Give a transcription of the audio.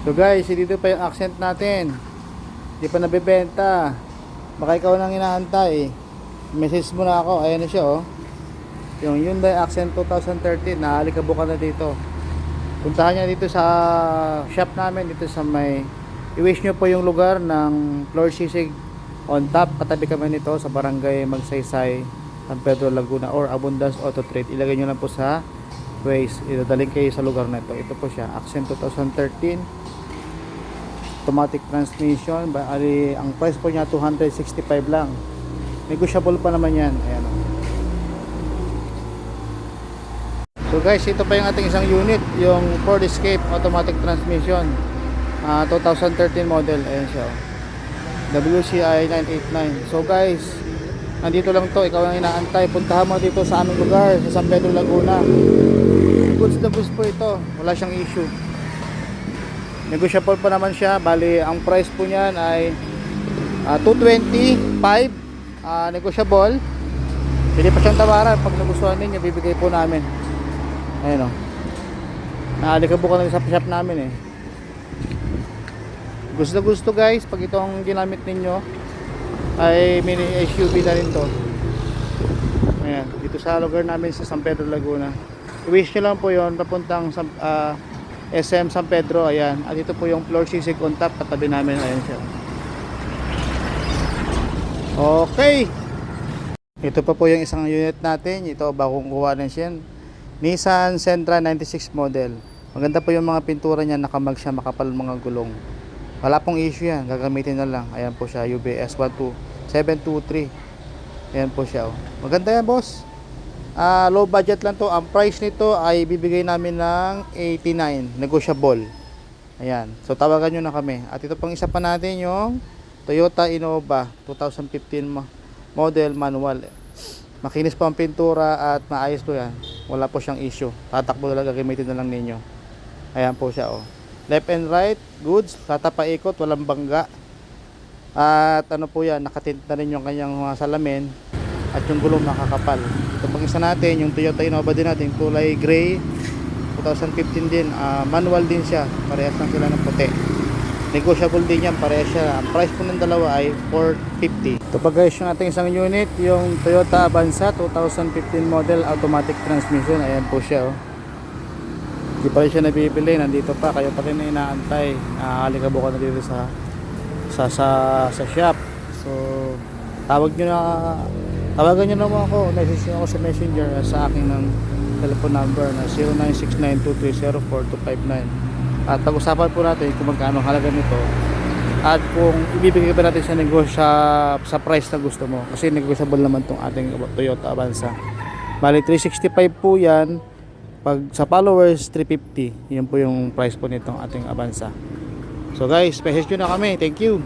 So guys, dito pa yung accent natin. Hindi pa nabebenta. Baka ikaw nang inaantay. Message mo na ako. Ayan na siya oh. Yung Hyundai Accent 2013, naalikabukan na dito. Puntahan niyo dito sa shop namin dito sa may i-wish nyo po yung lugar ng floor sisig on top. Katabi kami nito sa barangay Magsaysay, San Pedro Laguna or Abundance Auto Trade. Ilagay nyo lang po sa Waze. Idadaling kayo sa lugar na ito. Ito po siya. Accent 2013 automatic transmission. Bali, ang price po niya 265 lang. Negotiable pa naman yan. Ayan o. So guys, ito pa yung ating isang unit, yung Ford Escape automatic transmission. Ah, 2013 model, ayan siya. oh. WCI 989. So guys, nandito lang to, ikaw ang inaantay. Puntahan mo dito sa aming lugar, sa San Pedro Laguna. Goods na goods po ito, wala siyang issue. Negotiable pa naman siya, bali ang price po niyan ay ah, 225 ah, negotiable. Pwede pa siyang tawaran pag nagustuhan ninyo, bibigay po namin. Ayun o. Naalikabukan lang sa shop namin eh. Gusto na gusto guys, pag itong ginamit ninyo ay mini SUV na rin to. Ayan, dito sa lugar namin sa San Pedro Laguna. I-wish nyo lang po yon papuntang sa ah, SM San Pedro. Ayan, at dito po yung floor sisig on top, katabi namin. Ayan siya. Okay. Ito pa po yung isang unit natin. Ito bagong kuha na siya. Nissan Sentra 96 model. Maganda po yung mga pintura niya, nakamag siya, makapal mga gulong. Wala pong issue yan, gagamitin na lang. Ayan po siya, UBS 12723. Ayan po siya. Oh. Maganda yan, boss. Ah, low budget lang to. Ang price nito ay bibigay namin ng 89, negotiable. Ayan. So tawagan nyo na kami. At ito pang isa pa natin yung Toyota Innova 2015 mo- model manual. Makinis po ang pintura at maayos po yan. Wala po siyang issue. Tatakbo talaga gagamitin na lang ninyo. Ayan po siya oh. Left and right, goods, tatapaikot, walang bangga. At ano po yan, nakatint na rin yung kanyang mga salamin at yung gulong nakakapal. Ito pang isa natin, yung Toyota Innova din natin, kulay gray, 2015 din, ah, manual din siya, parehas lang sila ng puti. Negotiable din yan, parehas siya. Ang price po ng dalawa ay 450. Ito pa guys, yung ating isang unit, yung Toyota Avanza 2015 model automatic transmission. Ayan po siya oh. Hindi pa rin siya nabibili, nandito pa, kayo pa rin na inaantay. Nakakaligabukan na dito sa sa sa sa shop. So tawag niyo na tawagan niyo naman ako, niyo ako sa Messenger sa aking ng telephone number na 0969230429. At pag-usapan po natin kung magkano halaga nito at kung ibibigay ba natin sa negosyo sa, sa price na gusto mo kasi negotiable naman tong ating Toyota Avanza. Bali 365 po yan pag sa followers 350 yan po yung price po nitong ating Avanza. So guys, message nyo na kami. Thank you.